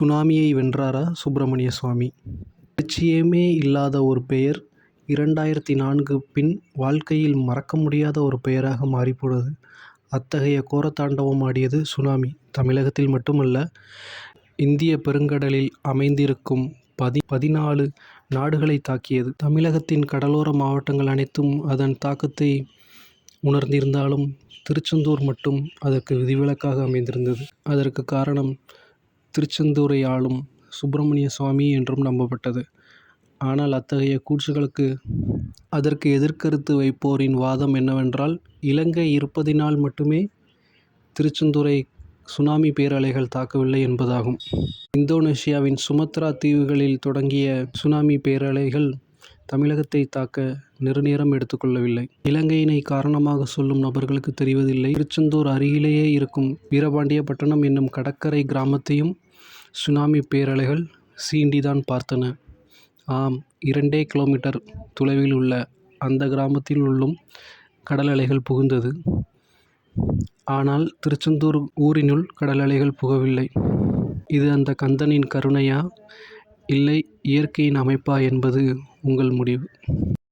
சுனாமியை வென்றாரா சுப்பிரமணிய சுவாமி? லட்சியமே இல்லாத ஒரு பெயர் இரண்டாயிரத்தி நான்கு பின் வாழ்க்கையில் மறக்க முடியாத ஒரு பெயராக மாறிப்போனது. அத்தகைய கோரத்தாண்டவம் ஆடியது சுனாமி. தமிழகத்தில் மட்டுமல்ல இந்திய பெருங்கடலில் அமைந்திருக்கும் பதி பதினாலு நாடுகளை தாக்கியது. தமிழகத்தின் கடலோர மாவட்டங்கள் அனைத்தும் அதன் தாக்கத்தை உணர்ந்திருந்தாலும் திருச்செந்தூர் மட்டும் அதற்கு விதிவிலக்காக அமைந்திருந்தது. அதற்கு காரணம் திருச்செந்தூரை ஆளும் சுப்பிரமணிய சுவாமி என்றும் நம்பப்பட்டது. ஆனால் அத்தகைய கூற்றுகளுக்கு அதற்கு எதிர்கருத்து வைப்போரின் வாதம் என்னவென்றால் இலங்கை இருப்பதினால் மட்டுமே திருச்செந்தூரை சுனாமி பேரலைகள் தாக்கவில்லை என்பதாகும். இந்தோனேசியாவின் சுமத்ரா தீவுகளில் தொடங்கிய சுனாமி பேரலைகள் தமிழகத்தை தாக்க நெருநேரம் எடுத்துக்கொள்ளவில்லை. இலங்கையினை காரணமாக சொல்லும் நபர்களுக்கு தெரிவதில்லை. திருச்செந்தூர் அருகிலேயே இருக்கும் வீரபாண்டியபட்டணம் என்னும் கடற்கரை கிராமத்தையும் சுனாமி பேரலைகள் சீண்டிதான் பார்த்தன. ஆம் இரண்டே கிலோமீட்டர் தொலைவில் உள்ள அந்த கிராமத்தில் உள்ளும் கடல் அலைகள் புகுந்தது. ஆனால் திருச்செந்தூர் ஊரினுள் கடல் அலைகள் புகவில்லை. இது அந்த கந்தனின் கருணையா இல்லை இயற்கையின் அமைப்பா என்பது உங்கள் முடிவு.